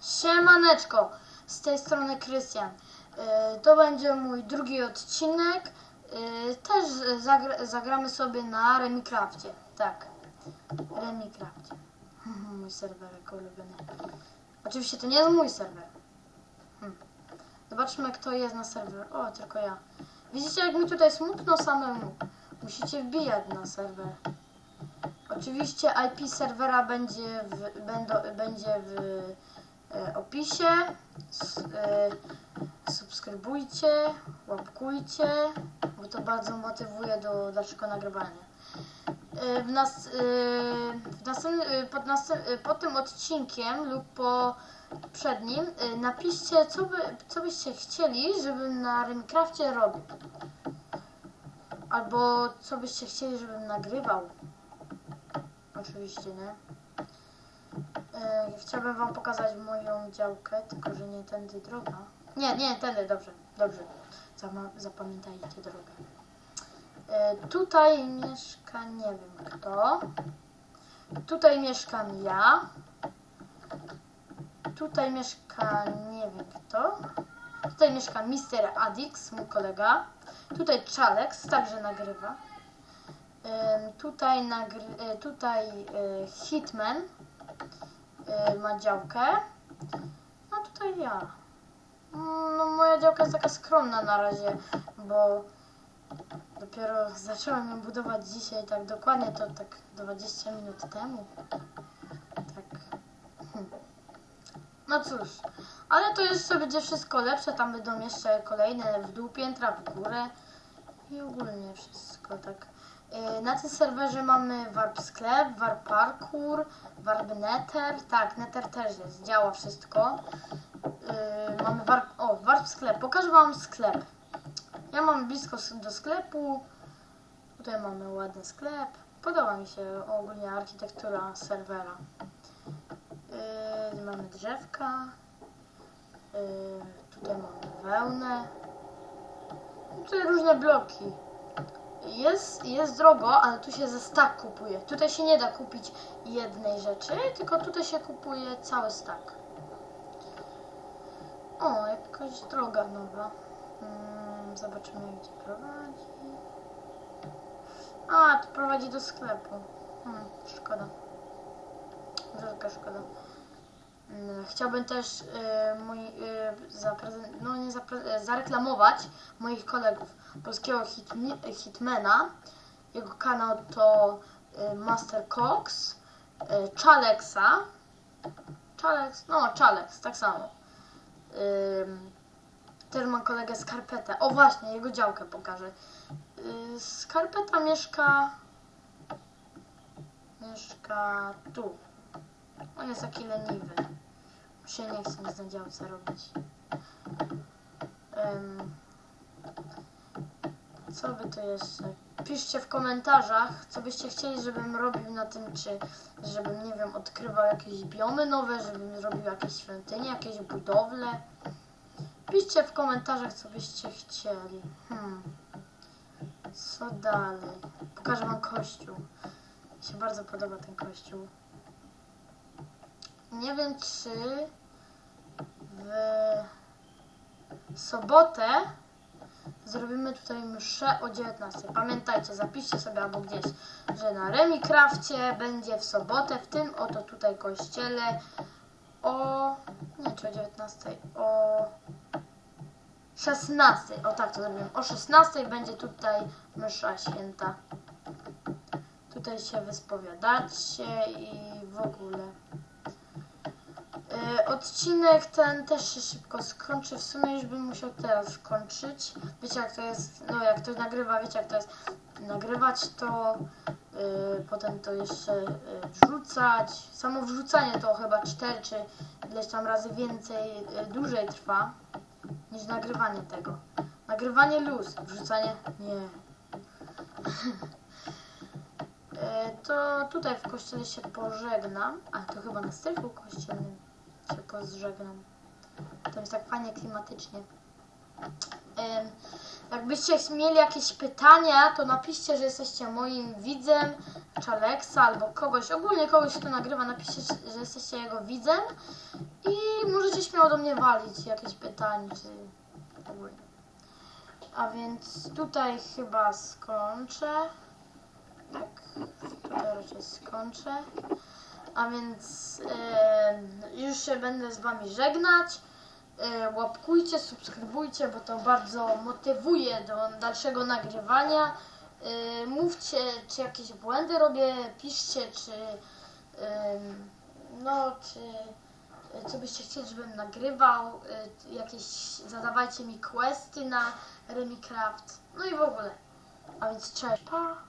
Siemaneczko, z tej strony Krystian. E, To będzie mój drugi odcinek. E, Też zagra zagramy sobie na Remicrafcie. Tak, Remicrafcie. Mój serwerek ulubiony. Oczywiście to nie jest mój serwer. Hm. Zobaczmy kto jest na serwer. O, tylko ja. Widzicie jak mi tutaj smutno samemu. Musicie wbijać na serwer. Oczywiście IP serwera będzie w, będą, będzie w opisie. S, e, subskrybujcie, łapkujcie, bo to bardzo motywuje do dalszego nagrywania. E, w nas, e, w następny, e, pod, następ, e, pod tym odcinkiem lub po przed nim e, napiszcie, co, by, co byście chcieli, żebym na Minecrafcie robił. Albo co byście chcieli, żebym nagrywał. Oczywiście, nie? E, chciałbym wam pokazać moją działkę, tylko że nie tędy droga. Nie, nie, tędy, dobrze, dobrze. Zapamiętajcie drogę. E, tutaj mieszka nie wiem kto. Tutaj mieszkam ja. Tutaj mieszka nie wiem kto. Tutaj mieszka Mr. Adix, mój kolega. Tutaj Czalex, także nagrywa. Tutaj nagry, y, tutaj y, Hitman ma działkę. A tutaj ja. No moja działka jest taka skromna na razie, bo dopiero zacząłem ją budować dzisiaj, tak dokładnie to tak 20 minut temu. Tak. No cóż, ale to jeszcze będzie wszystko lepsze, tam będą jeszcze kolejne w dół piętra, w górę i ogólnie wszystko tak. Yy, Na tym serwerze mamy warp sklep, warp parkour, warp nether, tak, nether też jest, działa wszystko. Yy, mamy warp, o, warp sklep, pokażę wam sklep. Ja mam blisko do sklepu, tutaj mamy ładny sklep, podoba mi się ogólnie architektura serwera. Yy, mamy drzewka, yy, tutaj mamy wełnę, tutaj różne bloki. Jest, jest drogo, ale tu się ze stack kupuje. Tutaj się nie da kupić jednej rzeczy, tylko tutaj się kupuje cały stack. O, jakaś droga nowa. Mm, zobaczymy, gdzie prowadzi. A, to prowadzi do sklepu. Hmm, szkoda. Wielka szkoda. Mm, Chciałbym też y, mój, y, no nie y, zareklamować moich kolegów polskiego hitmana. Jego kanał to y, Master Cox, Chalexa. Chalex, no Chalex, tak samo. Też mam kolegę Skarpetę. O właśnie, jego działkę pokażę. Skarpeta mieszka mieszka tu. On jest taki leniwy. Mu się nie chce nic na działce robić. Ym, co by tu jeszcze? Piszcie w komentarzach, co byście chcieli, żebym robił na tym, czy żebym, nie wiem, odkrywał jakieś biomy nowe, żebym zrobił jakieś świątynie, jakieś budowle. Piszcie w komentarzach, co byście chcieli. Hmm. Co dalej? Pokażę wam kościół. Mi się bardzo podoba ten kościół. Nie wiem, czy w sobotę zrobimy tutaj mszę o 19. Pamiętajcie, zapiszcie sobie albo gdzieś, że na Remicrafcie będzie w sobotę w tym oto tutaj kościele o... nie czy o 19, o 16. O tak to zrobiłem. O 16 będzie tutaj msza święta. Tutaj się wyspowiadacie i w ogóle. Odcinek ten też się szybko skończy. W sumie już bym musiał teraz skończyć. Wiecie jak to jest, no jak ktoś nagrywa, wiecie jak to jest nagrywać to, e, potem to jeszcze e, wrzucać. Samo wrzucanie to chyba 4 czy ileś tam razy więcej, e, dłużej trwa niż nagrywanie tego. Nagrywanie luz, wrzucanie nie. E, to tutaj w kościele się pożegnam. A to chyba na strychu kościelnym się pożegnam. To jest tak fajnie klimatycznie. Jakbyście mieli jakieś pytania, to napiszcie, że jesteście moim widzem, czy Alexa, albo kogoś, ogólnie kogoś, kto nagrywa, napiszcie, że jesteście jego widzem i możecie śmiało do mnie walić jakieś pytanie, czy ogólnie. A więc tutaj chyba skończę. Tak, tutaj raczej skończę. A więc em, już się będę z Wami żegnać. E, łapkujcie, subskrybujcie, bo to bardzo motywuje do dalszego nagrywania. E, mówcie, czy jakieś błędy robię, piszcie, czy no, czy co byście chcieli, żebym nagrywał, e, jakieś zadawajcie mi questy na Remicraft, no i w ogóle. A więc cześć, pa!